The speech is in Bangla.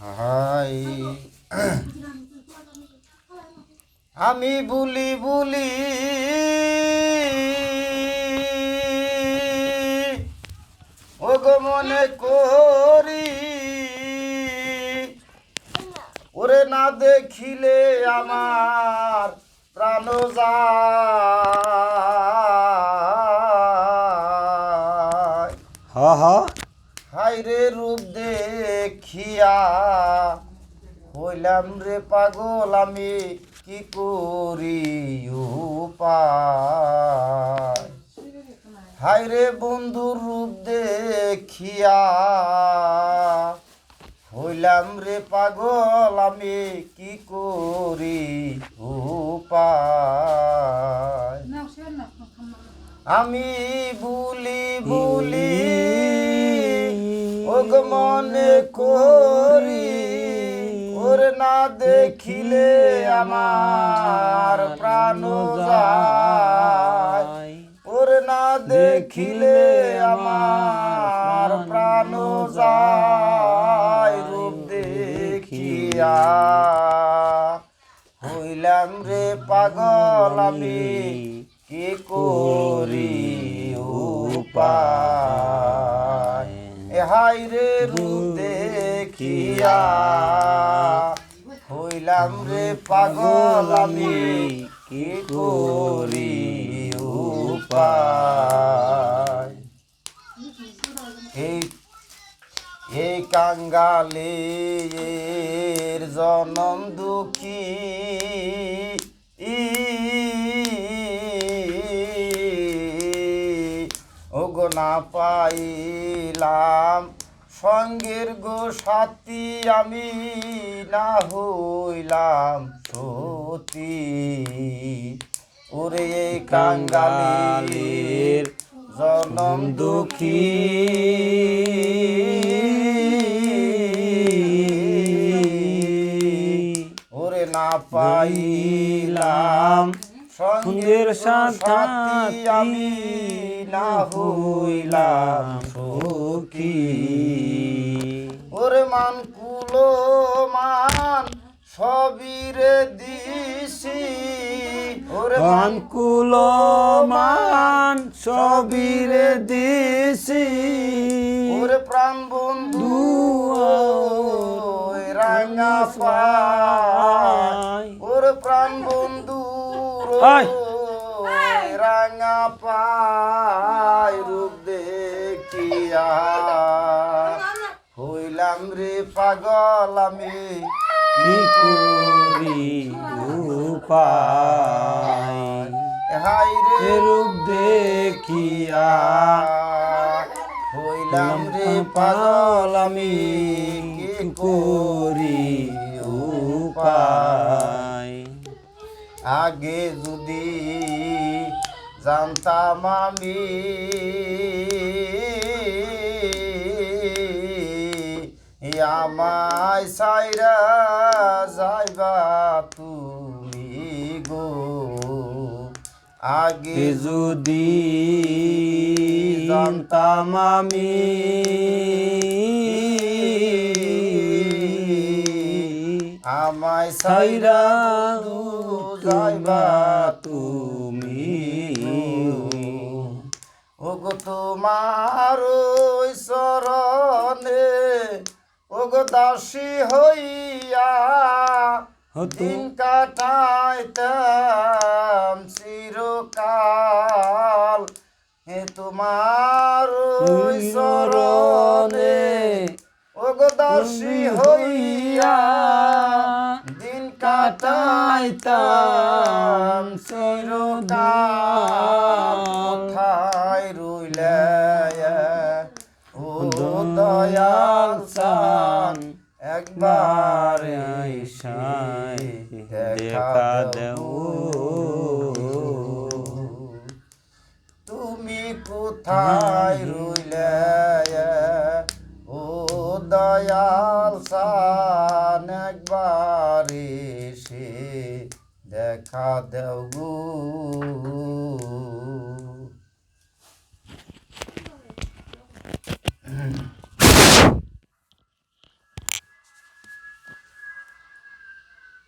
হাই। আমি বুলি বুলি ও গো মনে করি ওরে না দেখিলে আমার প্রাণ যায়। দেখিয়া হইলাম রে পাগল আমি কি করি উপায়? হাইরে বন্ধুর রূপ দেখিয়া হইলাম রে পাগল আমি কি করি উপায়? আমি বুলি বুলি মনে করি, ওর না দেখিলে আমার প্রাণ যায়। ওর না দেখিলে আমার প্রাণ যায়, রূপ দেখিয়া হইলাম রে পাগল আমি, কি করি উপায়? এ হাই রে রূপ দেখিয়া হইলাম রে পাগল আমি, কি করি উপায়? কাঙ্গালের জনম দুঃখী না পাইলাম। সঙ্গের গো সাথী আমি না হইলাম সতী। ওরে কাঙ্গালের জনম দুঃখী। ওরে না পাইলাম সঙ্গের সাথী আমি না হইলাম সখী। ওরে মান কুলো মান সবিরে দিছি। ওরে মান অনকুল মান সবিরে দিছি। ওরে প্রাণ বন্ধু রাঙা পায় ওরে প্রাণ বন্ধু রাঙা পায় রূপ দেখিয়া। হইলাম রে পাগল আমি। কি করি উপায়? হাই রে। রূপ দেখিয়া। হইলাম রে পাগল আমি। কি করি উপায়? উপায়? আগে যদি জানতাম আমি আমায় সাইরা যাইবা তুমি গো। আগে যদি জানতাম আমি আমায় সাইরা যাইবা তুমি। ওগো তোমার ওই চরণে ওগো দাসী হইয়া দিন কাটাইতাম চিরকাল। হে তোমার ওই চরণে ওগো দাসী হইয়া কাটাইতাম চিরকাল কোথায় রইলে ও দয়াল চান একবার দেখা দেও তুমি কোথায় রইলে দয়াল সান একবার এসে দেখা দেও